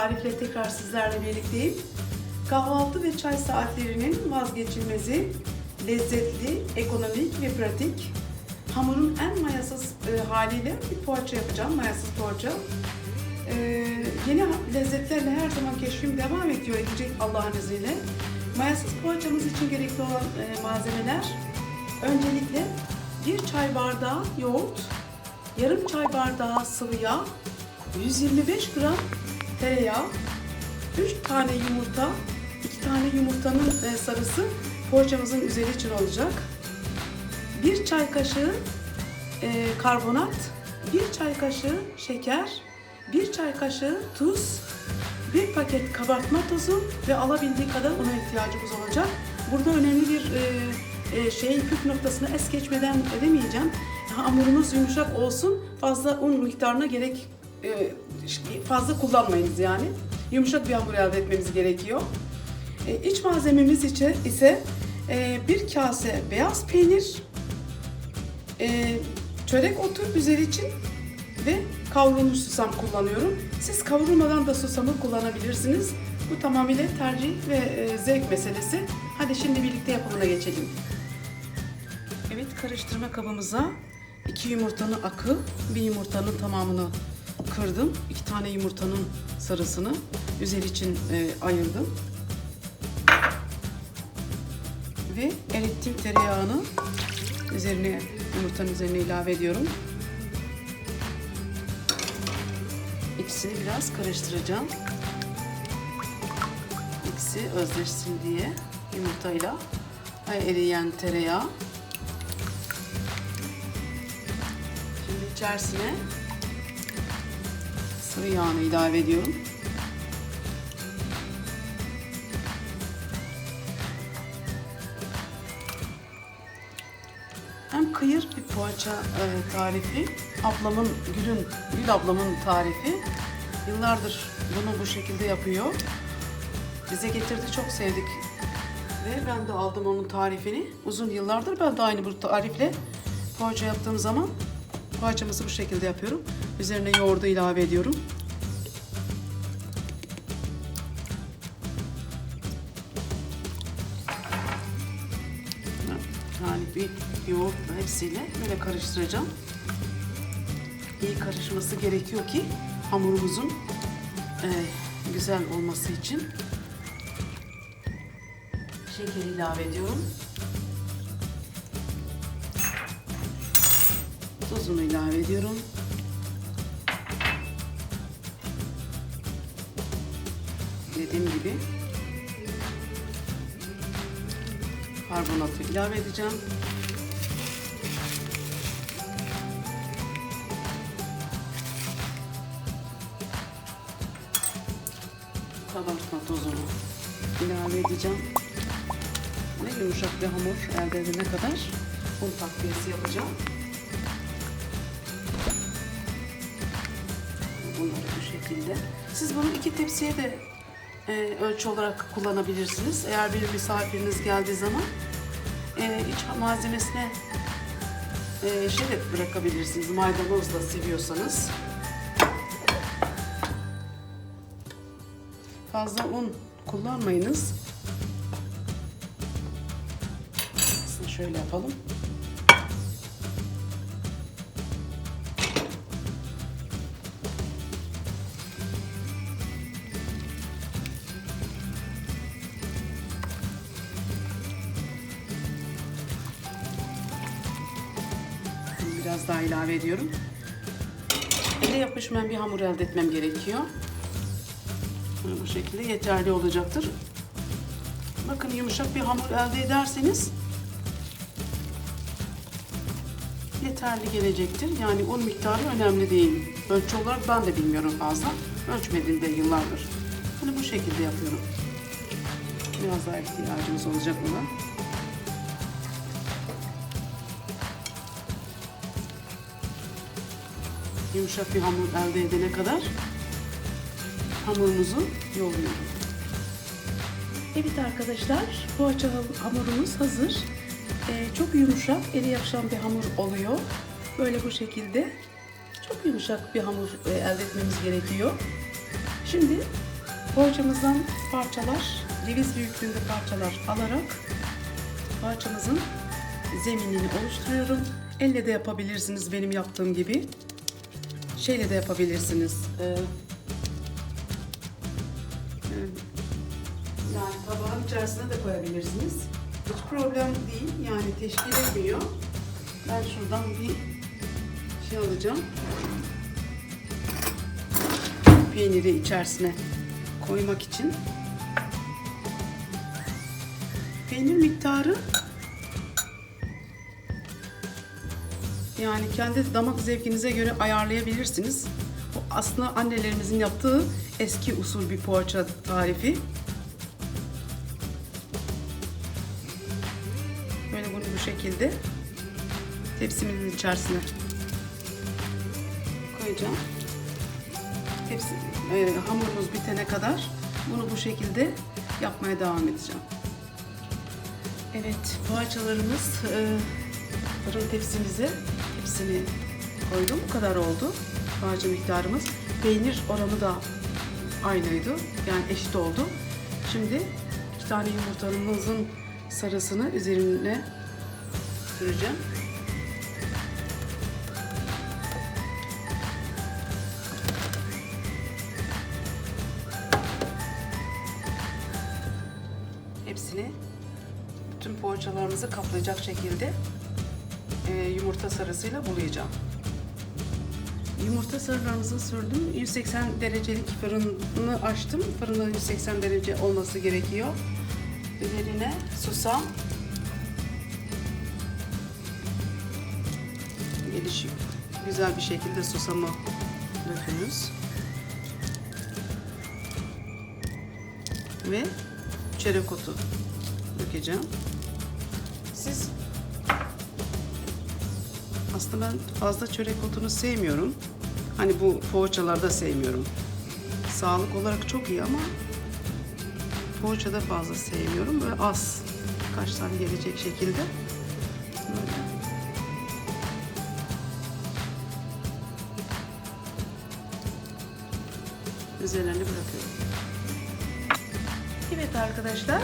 tarifle tekrar sizlerle birlikteyim. Kahvaltı ve çay saatlerinin vazgeçilmezi, lezzetli, ekonomik ve pratik. Hamurun en mayasız e, haliyle bir poğaça yapacağım, mayasız poğaça. E, yeni lezzetlerle her zaman keşfim devam ediyor edecek Allah'ın izniyle. Mayasız poğaçamız için gerekli olan e, malzemeler öncelikle bir çay bardağı yoğurt, yarım çay bardağı sıvı yağ, 125 gram tereyağı, 3 tane yumurta, 2 tane yumurtanın e, sarısı poğaçamızın üzeri için olacak. 1 çay kaşığı e, karbonat, 1 çay kaşığı şeker, 1 çay kaşığı tuz, 1 paket kabartma tozu ve alabildiği kadar una ihtiyacımız olacak. Burada önemli bir e, e, şey püf noktasını es geçmeden edemeyeceğim. Hamurunuz yumuşak olsun, fazla un miktarına gerek fazla kullanmayınız yani. Yumuşak bir hamur elde etmemiz gerekiyor. E, iç malzememiz için ise e, bir kase beyaz peynir, e, çörek otu üzeri için ve kavrulmuş susam kullanıyorum. Siz kavrulmadan da susamı kullanabilirsiniz. Bu tamamıyla tercih ve e, zevk meselesi. Hadi şimdi birlikte yapımına geçelim. Evet karıştırma kabımıza iki yumurtanın akı, bir yumurtanın tamamını kırdım. İki tane yumurtanın sarısını üzeri için e, ayırdım. Ve erittiğim tereyağını üzerine yumurtanın üzerine ilave ediyorum. İkisini biraz karıştıracağım. İkisi özleşsin diye yumurtayla eriyen tereyağı. Şimdi içerisine sıvı yağını ilave ediyorum. Hem kıyır bir poğaça e, tarifi, ablamın Gül'ün, Gül ablamın tarifi. Yıllardır bunu bu şekilde yapıyor. Bize getirdi, çok sevdik. Ve ben de aldım onun tarifini. Uzun yıllardır ben de aynı bu tarifle poğaça yaptığım zaman poğaçamızı bu şekilde yapıyorum. Üzerine yoğurdu ilave ediyorum. Yani bir yoğurtla hepsiyle böyle karıştıracağım. İyi karışması gerekiyor ki hamurumuzun e, güzel olması için. Şeker ilave ediyorum. Tuzunu ilave ediyorum. Dediğim gibi karbonatı ilave edeceğim. Kabartma tozunu ilave edeceğim. Ve yumuşak bir hamur elde edene kadar un takviyesi yapacağım. Bunları bu şekilde. Siz bunu iki tepsiye de e, ölçü olarak kullanabilirsiniz. Eğer bir misafiriniz geldiği zaman e, iç malzemesine e, şey de bırakabilirsiniz. Maydanoz da seviyorsanız. Fazla un kullanmayınız. Şöyle yapalım. Biraz daha ilave ediyorum. Ele yapışmayan bir hamur elde etmem gerekiyor. Bu şekilde yeterli olacaktır. Bakın yumuşak bir hamur elde ederseniz yeterli gelecektir. Yani un miktarı önemli değil. Ölçü olarak ben de bilmiyorum fazla. Ölçmedim de yıllardır. Bunu bu şekilde yapıyorum. Biraz daha ihtiyacımız olacak buna. Yumuşak bir hamur elde edene kadar hamurumuzu yoğuruyorum. Evet arkadaşlar, poğaça hamurumuz hazır. Ee, çok yumuşak, eli yapışan bir hamur oluyor. Böyle bu şekilde çok yumuşak bir hamur e, elde etmemiz gerekiyor. Şimdi Poğaçamızdan parçalar, ceviz büyüklüğünde parçalar alarak poğaçamızın zeminini oluşturuyorum. Elle de yapabilirsiniz benim yaptığım gibi. Şeyle de yapabilirsiniz. Ee, yani tabağın içerisine de koyabilirsiniz. Hiç problem değil. Yani teşkil etmiyor. Ben şuradan bir şey alacağım. Peyniri içerisine koymak için. Peynir miktarı yani kendi damak zevkinize göre ayarlayabilirsiniz. Bu aslında annelerimizin yaptığı eski usul bir poğaça tarifi. Böyle bunu bu şekilde tepsimizin içerisine koyacağım. Tepsi, e, hamurumuz bitene kadar bunu bu şekilde yapmaya devam edeceğim. Evet, poğaçalarımız e, fırın tepsimize hepsini koydum. Bu kadar oldu. Poğaça miktarımız. Peynir oranı da aynıydı. Yani eşit oldu. Şimdi iki tane yumurtamızın sarısını üzerine süreceğim. Hepsini tüm poğaçalarımızı kaplayacak şekilde e, yumurta sarısıyla bulayacağım. Yumurta sarılarımızı sürdüm. 180 derecelik fırını açtım. Fırının 180 derece olması gerekiyor. Üzerine susam, gelişiyor. Güzel bir şekilde susamı dökünüz. Ve çörek otu dökeceğim. Siz aslında ben fazla çörek otunu sevmiyorum. Hani bu poğaçalarda sevmiyorum. Sağlık olarak çok iyi ama poğaçada fazla sevmiyorum. Böyle az. Kaç tane gelecek şekilde. Üzerine bırakıyorum. Evet arkadaşlar,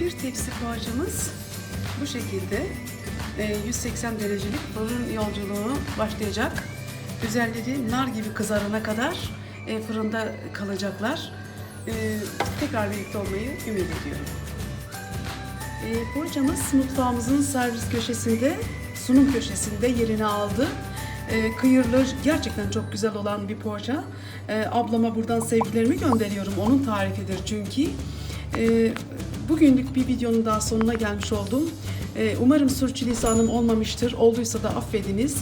bir tepsi poğaçamız bu şekilde 180 derecelik fırın yolculuğu başlayacak. Üzerleri nar gibi kızarana kadar e, fırında kalacaklar. E, Tekrar birlikte olmayı ümit ediyorum. E, Poğaçamız mutfağımızın servis köşesinde, sunum köşesinde yerini aldı. Kıyırlı, gerçekten çok güzel olan bir poğaça. Ablama buradan sevgilerimi gönderiyorum. Onun tarifidir çünkü. Bugünlük bir videonun daha sonuna gelmiş oldum. E, umarım sürçülisanım olmamıştır. Olduysa da affediniz.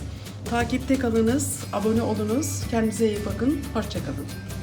Takipte kalınız, abone olunuz. Kendinize iyi bakın. Hoşçakalın.